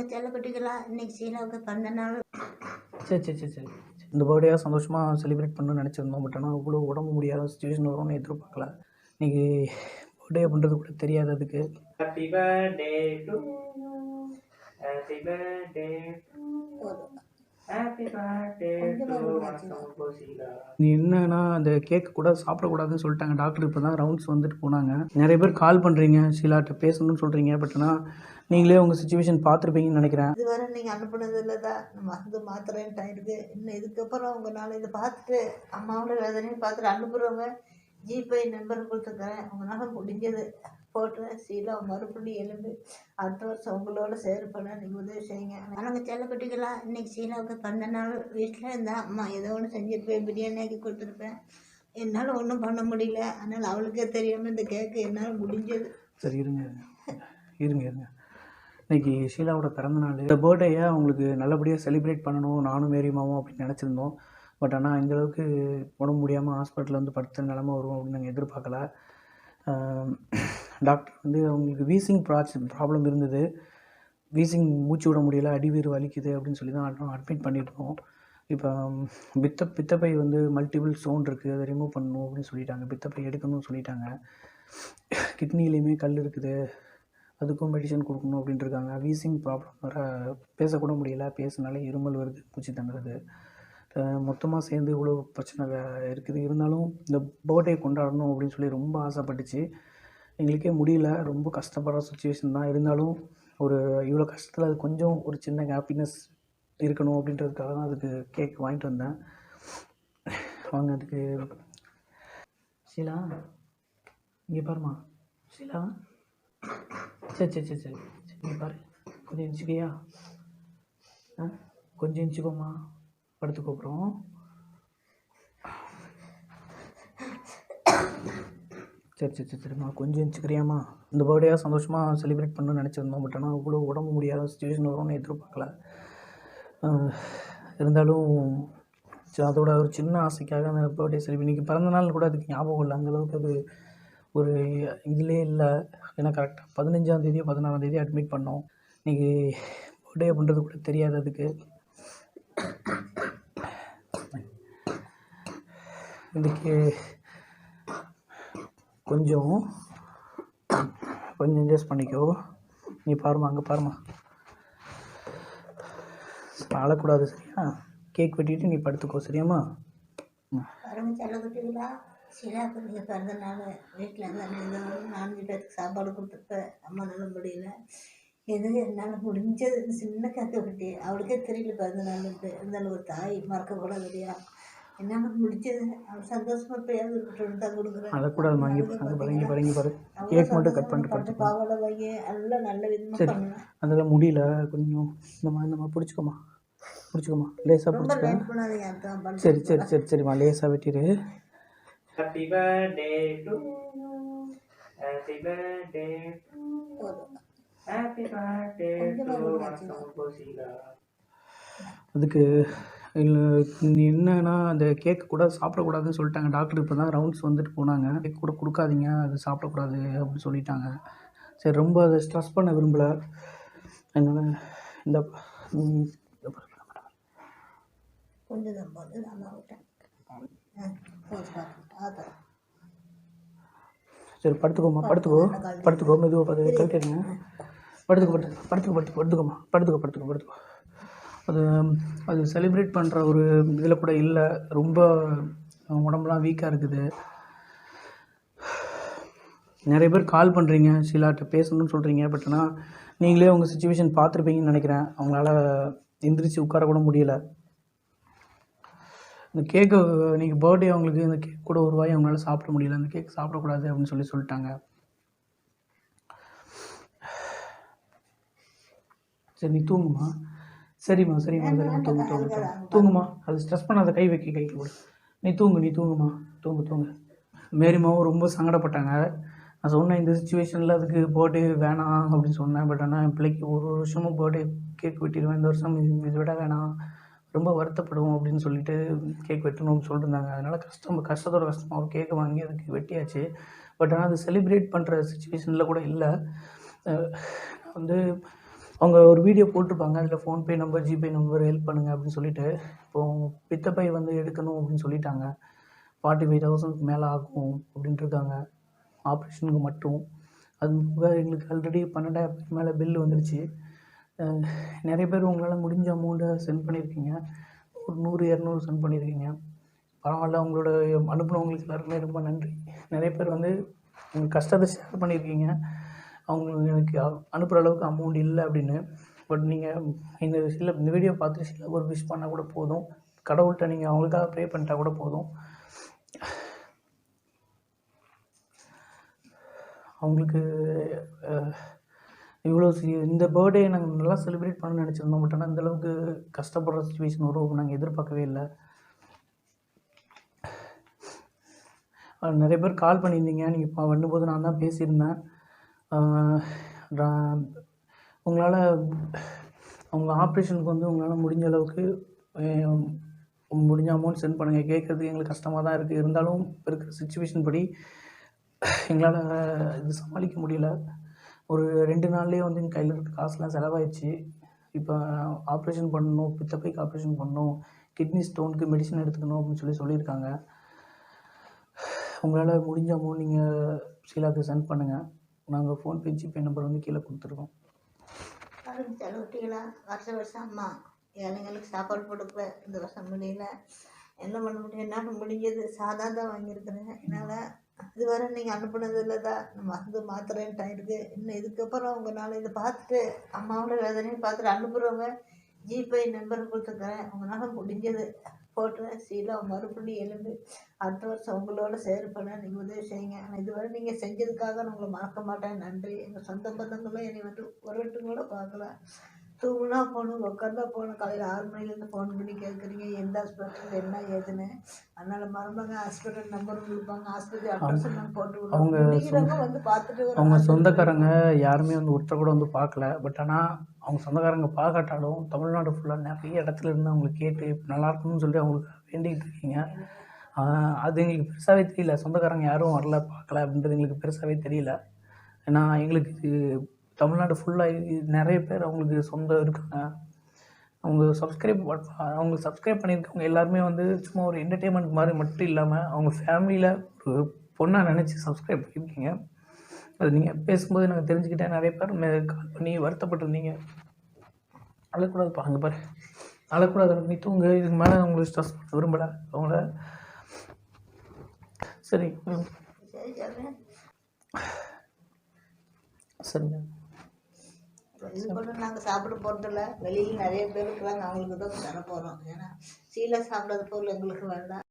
வணங்க செல்லக்குட்டிகளா இன்னைக்கு சீலாவுக்கு பிறந்த நாள். சரி சரி சரி சரி. இந்த பர்த்டேயாக சந்தோஷமாக செலிப்ரேட் பண்ணணும்னு நினச்சிருந்தோம். பட் ஆனால் அவ்வளோ உடம்பு முடியாத சுச்சுவேஷன் வரும்னு எதிர்பார்க்கல. இன்றைக்கி பர்த்டே பண்ணுறது கூட தெரியாது அதுக்கு. Happy birthday to you. Happy என்னன்னா அந்த கேக் கூட சாப்பிடக்கூடாதுன்னு சொல்லிட்டாங்க. டாக்டர் இப்போ தான் ரவுண்ட்ஸ் வந்துட்டு போனாங்க. நிறைய பேர் கால் பண்ணுறீங்க ஷீலாட்ட பேசணும்னு சொல்கிறீங்க பட் ஆனால் நீங்களே உங்கள் சுச்சுவேஷன் பார்த்துருப்பீங்கன்னு நினைக்கிறேன். இதுவரை நீங்கள் அனுப்புனது இல்லை தான் மருந்து மாத்திரைன்ட்டு இருக்கு இன்னும் இதுக்கப்புறம் உங்களால் இதை பார்த்துட்டு அம்மாவோட வேதனையும் பார்த்துட்டு அனுப்புகிறவங்க ஜிபே நம்பர் கொடுத்துருக்கேன் உங்களால் முடிஞ்சது. போட்டு சீலா மறுபடியும் எழுந்து அடுத்த வருஷம் உங்களோட சேர் பண்ண நீங்கள் உதவி செய்யுங்க. வணங்க செல்லக்குட்டிகளா இன்னைக்கு சீலாவுக்கு பந்த நாள். வீட்டில் இருந்தால் அம்மா ஏதோ ஒன்று செஞ்சுருப்பேன். பிரியாணி ஆக்கி கொடுத்துருப்பேன். என்னால் ஒன்றும் பண்ண முடியல. அதனால் அவளுக்கே தெரியாமல் இந்த கேக்கு என்னால் முடிஞ்சது. சரி இருங்க இருங்க. இருங்க இன்னைக்கு ஷீலாவோட பிறந்த நாள். இந்த பர்த்டேயை அவங்களுக்கு நல்லபடியாக செலிப்ரேட் பண்ணணும். நானும் மேரியுமாவும் அப்படின்னு நினச்சிருந்தோம். பட் ஆனால் இந்தளவுக்கு உடம்பு முடியாமல் ஹாஸ்பிட்டலில் வந்து படுத்த நிலமை வரும் அப்படின்னு நாங்கள் எதிர்பார்க்கல. டாக்டர் வந்து அவங்களுக்கு வீசிங் ப்ராச் ப்ராப்ளம் இருந்தது. வீசிங் மூச்சு விட முடியல அடிவீர் வலிக்குது அப்படின்னு சொல்லி தான் அட்மிட் பண்ணியிருக்கோம் இப்போ பித்த பித்தப்பை வந்து மல்டிபிள் ஸ்டோன் இருக்குது அதை ரிமூவ் பண்ணணும் அப்படின்னு சொல்லிட்டாங்க. பித்தப்பை எடுக்கணும்னு சொல்லிட்டாங்க. கிட்னிலேயுமே கல் இருக்குது. அதுக்கும் மெடிசன் கொடுக்கணும் அப்படின்ட்டு இருக்காங்க. வீசிங் ப்ராப்ளம் வர பேசக்கூட முடியல. பேசினாலே இருமல் வருது பூச்சி தங்குறது. மொத்தமாக சேர்ந்து இவ்வளோ பிரச்சனை இருக்குது. இருந்தாலும் இந்த பர்த்டே கொண்டாடணும் அப்படின்னு சொல்லி ரொம்ப ஆசைப்பட்டுச்சு. எங்களுக்கே முடியல. ரொம்ப கஷ்டப்படுற சுச்சுவேஷன் தான். இருந்தாலும் ஒரு இவ்வளோ கஷ்டத்தில் அது கொஞ்சம் ஒரு சின்ன ஹாப்பினஸ் இருக்கணும் அப்படின்றதுக்காக தான் அதுக்கு கேக் வாங்கிட்டு வந்தேன். வாங்க அதுக்கு ஷீலா இங்கே பாருமா ஷீலா. சரி சரி சரி சரி. சரி பாரு. கொஞ்சம் இன்ச்சுக்கியா ஆ? கொஞ்சம் இன்ச்சுக்கோமா படுத்துக்கோ சரி சரி சரி சரிம்மா. கொஞ்சம் எஞ்சிக்கிறியாம்மா இந்த பர்த்டேயாக சந்தோஷமாக செலிப்ரேட் பண்ணணும்னு நினச்சிருந்தோம் பட் ஆனால் அவ்வளோ உடம்பு முடியாத சுச்சுவேஷன் வரும்னு எதிர்பார்க்கல. இருந்தாலும் சரி, அதோட ஒரு சின்ன ஆசைக்காக அந்த பர்த்டே செலிப்ரேட் இன்றைக்கி பிறந்த நாள் கூட அதுக்கு ஞாபகம் இல்லை. அந்தளவுக்கு அது ஒரு இதிலே இல்லை. ஏன்னா கரெக்டாக பதினஞ்சாம் தேதியோ அட்மிட் பண்ணோம். இன்றைக்கி பர்த்டே பண்ணுறது கூட தெரியாது அதுக்கு. இன்றைக்கி கொஞ்சம் கொஞ்சம் அட்ஜஸ்ட் பண்ணிக்கோ. நீ பாருமா அங்கே பாருமா அழக்கூடாது சரியா? கேக் வெட்டிட்டு நீ படுத்துக்கோ சரியாம்மா? ம் வரங்க செல்லக்குட்டிகளா சீலாவுக்கு நீங்கள் பிறந்த நாள் வீட்டில் தானே ஏதோ நாலஞ்சு பேருக்கு சாப்பாடு கொடுத்துருப்பேன் அம்மா நல்ல முடியல. எது என்னால் முடிஞ்சது சின்ன கேக்க குட்டி. அவளுக்கே தெரியல பிறந்த நாளுன்ட்டு இருந்தாலும் ஒரு தாய் மறக்கக்கூடாது இல்லையா என்னால் முடிஞ்சது அவள் சந்தோஷமா எப்பயாவது இருக்கட்டும் தான் கொடுக்குறேன். அழக்கூடாதுமா இங்கே பாரு அங்கே பாரு இங்கே பாரு இங்கே பாரு. கேக் மட்டும் கட் பண்ணிட்டு பட்டு பாவாடை வாங்கி எல்லாம் நல்ல விதமாக அதெல்லாம் முடியல. கொஞ்சம் இந்தம்மா இந்தம்மா பிடிச்சிக்கோமா. பிடிச்சிக்கோமா. லேசாக ரொம்ப பிடிச்சிக்க. லேட் பண்ணாதீங்க அதான் பண்ண சரி சரி சரி சரிம்மா லேசாக வெட்டிடு. You. போதும். Happy birthday to வணக்கம் கோசிலா. அதுக்கு என்னன்னா அந்த கேக் கூட சாப்பிடக்கூடாதுன்னு சொல்லிட்டாங்க. டாக்டர் இப்போ தான் ரவுண்ட்ஸ் வந்துட்டு போனாங்க. கேக் கூட கொடுக்காதீங்க அது சாப்பிடக்கூடாது அப்படின்னு சொல்லிட்டாங்க. சரி ரொம்ப அதை ஸ்ட்ரெஸ் பண்ண விரும்பல. அதனால் இந்த சரி படுத்துக்கோமா படுத்துக்கோ. படுத்துக்கோ மெதுவாக பார்த்து படுத்துக்கோ படுத்துக்கோ படுத்துக்கோ படுத்துக்கோ படுத்துக்கோமா படுத்துக்கோ படுத்துக்கோ படுத்துக்கோ. அது அது செலிப்ரேட் பண்ணுற ஒரு இதில் கூட இல்லை. ரொம்ப உடம்புலாம் வீக்காக இருக்குது. நிறைய பேர் கால் பண்ணுறீங்க சிலாட்ட பேசணும்னு சொல்கிறீங்க பட் ஆனால் நீங்களே உங்கள் சுச்சுவேஷன் பார்த்துருப்பீங்கன்னு நினைக்கிறேன். அவங்களால எந்திரிச்சு உட்கார கூட முடியல. இந்த கேக்கு நீங்கள் பர்த்டே அவங்களுக்கு இந்த கேக் கூட ஒரு வாய் அவங்களால சாப்பிட முடியல. அந்த கேக் சாப்பிடக்கூடாது அப்படின்னு சொல்லி சொல்லிட்டாங்க. சரி நீ தூங்குமா சரிம்மா சரிம்மா சரிம்மா. தூங்கு தூங்கு தூங்கு. தூங்குமா? அது ஸ்ட்ரெஸ் பண்ணாத கை வைக்க கை கூட. நீ தூங்கு நீ தூங்குமா? தூங்கு தூங்கு. மேரிமாவும் ரொம்ப சங்கடப்பட்டாங்க. நான் சொன்னேன் இந்த சுச்சுவேஷனில் அதுக்கு பர்த்டே வேணாம் அப்படின்னு சொன்னேன். பட் ஆனால் என் பிள்ளைக்கு ஒரு ஒரு வருஷமும் பர்த்டே கேக் வெட்டிடுவேன். இந்த வருஷம் இது விட வேணாம். ரொம்ப வருத்தப்படுவோம் அப்படின்னு சொல்லிட்டு கேக் வெட்டணும்னு சொல்லியிருந்தாங்க அதனால் கஷ்டம் கஷ்டத்தோட கஷ்டமாக ஒரு கேக்கை வாங்கி அதுக்கு வெட்டியாச்சு. பட் ஆனால் அது செலிப்ரேட் பண்ணுற சுச்சுவேஷனில் கூட இல்லை. வந்து அவங்க ஒரு வீடியோ போட்டிருப்பாங்க. அதில் PhonePe number GPay number help பண்ணுங்கள் அப்படின்னு சொல்லிட்டு இப்போது பித்தப்பை வந்து எடுக்கணும் அப்படின்னு சொல்லிட்டாங்க. ஃபார்ட்டி ஃபைவ் தௌசண்ட்க்கு மேலே ஆகும் அப்படின்ட்டு இருக்காங்க. ஆப்ரேஷனுக்கு மட்டும். அது போக எங்களுக்கு ஆல்ரெடி பன்னெண்டாயிரம் மேலே பில் வந்துருச்சு. நிறைய பேர் உங்களால் முடிஞ்ச அமௌண்ட்டை சென்ட் பண்ணியிருக்கீங்க ஒரு நூறு இரநூறு சென்ட் பண்ணியிருக்கீங்க பரவாயில்ல உங்களோட அனுப்புனவங்களுக்கு எல்லாருக்குமே ரொம்ப நன்றி. நிறைய பேர் வந்து உங்கள் கஷ்டத்தை ஷேர் பண்ணியிருக்கீங்க அவங்க எனக்கு அனுப்புகிற அளவுக்கு அமௌண்ட் இல்லை அப்படின்னு. பட் நீங்கள் இந்த சில இந்த வீடியோ பார்த்து சில ஒரு விஷ் பண்ணால் கூட போதும். கடவுள்கிட்ட நீங்கள் அவங்களுக்காக ப்ரே பண்ணிட்டா கூட போதும். அவங்களுக்கு இவ்வளோ இந்த பர்த்டே நாங்கள் நல்லா செலிப்ரேட் பண்ண நினச்சிருந்தோம். பட் ஆனால் இந்தளவுக்கு கஷ்டப்படுற சுச்சுவேஷன் வரும் நாங்கள் எதிர்பார்க்கவே இல்லை. நிறைய பேர் கால் பண்ணியிருந்தீங்க. நீங்கள் இப்போ நான் தான் பேசியிருந்தேன். உங்களால் அவங்க ஆப்ரேஷனுக்கு வந்து உங்களால் முடிஞ்ச அளவுக்கு முடிஞ்ச அமௌண்ட் சென்ட் பண்ணுங்கள் கேட்குறதுக்கு எங்களுக்கு கஷ்டமாக தான் இருக்குது இருந்தாலும் இப்போ இருக்கிற சுச்சுவேஷன் படி எங்களால் இது சமாளிக்க முடியல. ஒரு ரெண்டு நாள்லேயே வந்து எங்கள் கையில் இருக்க காசுலாம் செலவாயிடுச்சு. இப்போ ஆப்ரேஷன் பண்ணணும் பித்தப்பைக்கு ஆப்ரேஷன் பண்ணணும் கிட்னி ஸ்டோனுக்கு மெடிசன் எடுத்துக்கணும் அப்படின்னு சொல்லி சொல்லியிருக்காங்க. உங்களால் முடிஞ்ச அமௌண்ட் நீங்கள் சீலாவுக்கு சென்ட் பண்ணுங்கள் நாங்கள் ஃபோன்பே ஜிபே நம்பர் வந்து கீழே கொடுத்துருக்கோம் அதுக்கு செலவிட்டீங்களா வருஷம் வருஷம் அம்மா ஏழைங்களுக்கு சாப்பாடு கொடுப்பேன் இந்த வருஷம் முடியல. என்ன பண்ண முடியும்? என்னால் முடிஞ்சது சாதா தான் வாங்கியிருக்கிறேன். என்னால் இதுவரை நீங்கள் அனுப்புனது இல்லை தான் மருந்து மாத்திரைன்னு டைம் இன்னும் இதுக்கப்புறம் உங்களால் இதை பார்த்துட்டு அம்மாவோட வேதனையும் பார்த்துட்டு அனுப்புகிறவங்க ஜிபே நம்பர் கொடுத்துருக்குறேன். உங்களால் முடிஞ்சது. போட்டு சீலா மறுபடியும் எழுந்து அடுத்த வருஷம் உங்களோட சேர்ப்பேன் நீங்கள் உதவி செய்யுங்க. ஆனால் இதுவரை நீங்கள் செஞ்சதுக்காக நான் உங்களை மறக்க மாட்டேன். நன்றி. எங்கள் சொந்த பந்தங்களும் என்னை வந்து ஒரு கூட பார்க்கல. தூங்குனா போகணும் உட்காந்தா போகணும். காலையில் ஆறு மணிலேருந்து ஃபோன் பண்ணி கேட்குறீங்க. எந்த ஹாஸ்பிட்டல் என்ன ஏதுன்னு. அதனால் மருமக ஹாஸ்பிட்டல் நம்பரும் கொடுப்பாங்க. ஆஸ்பத்திரி அட்ரஸ் நான் போட்டு அவங்க விடுவோம் முடிக்கிறவங்க வந்து பார்த்துட்டு அவங்க சொந்தக்காரங்க யாருமே வந்து ஒருத்தர் கூட வந்து பார்க்கல. பட் ஆனால் அவங்க சொந்தக்காரங்க பார்க்காட்டாலும் தமிழ்நாடு ஃபுல்லாக நிறைய இடத்துல இருந்து அவங்களுக்கு கேட்டு நல்லா இருக்கணும்னு சொல்லி அவங்களுக்கு வேண்டிகிட்டு இருக்கீங்க. அது எங்களுக்கு பெருசாகவே தெரியல. சொந்தக்காரங்க யாரும் வரல பார்க்கல அப்படின்றது எங்களுக்கு பெருசாகவே தெரியல. ஏன்னா எங்களுக்கு இது தமிழ்நாடு ஃபுல்லாக நிறைய பேர் அவங்களுக்கு சொந்தம் இருக்காங்க. அவங்க சப்ஸ்கிரைப் அவங்க சப்ஸ்கிரைப் பண்ணியிருக்கவங்க எல்லாருமே வந்து சும்மா ஒரு என்டர்டெயின்மெண்ட் மாதிரி மட்டும் இல்லாமல் அவங்க ஃபேமிலியில் ஒரு பொண்ணாக நினச்சி சப்ஸ்கிரைப் பண்ணியிருக்கீங்க. அது நீங்கள் பேசும்போது நாங்கள் தெரிஞ்சுக்கிட்டேன். நிறைய பேர் கால் பண்ணி வருத்தப்பட்டிருந்தீங்க. அழக்கூடாதுப்பா அங்கே பாரு. அழக்கூடாது நீ தூங்க. இதுக்கு மேலே உங்களுக்கு ஸ்ட்ரெஸ் விரும்பலை. அவங்கள சரி சரிங்க. நாங்கள் சாப்பிட போகிறதில்ல வெளியில் நிறைய பேர் இருக்கிறாங்க. அவங்களுக்கு தான் தர போகிறோம் ஏன்னா சீலை சாப்பிடாத பொருள் எங்களுக்கு வேண்டாம்.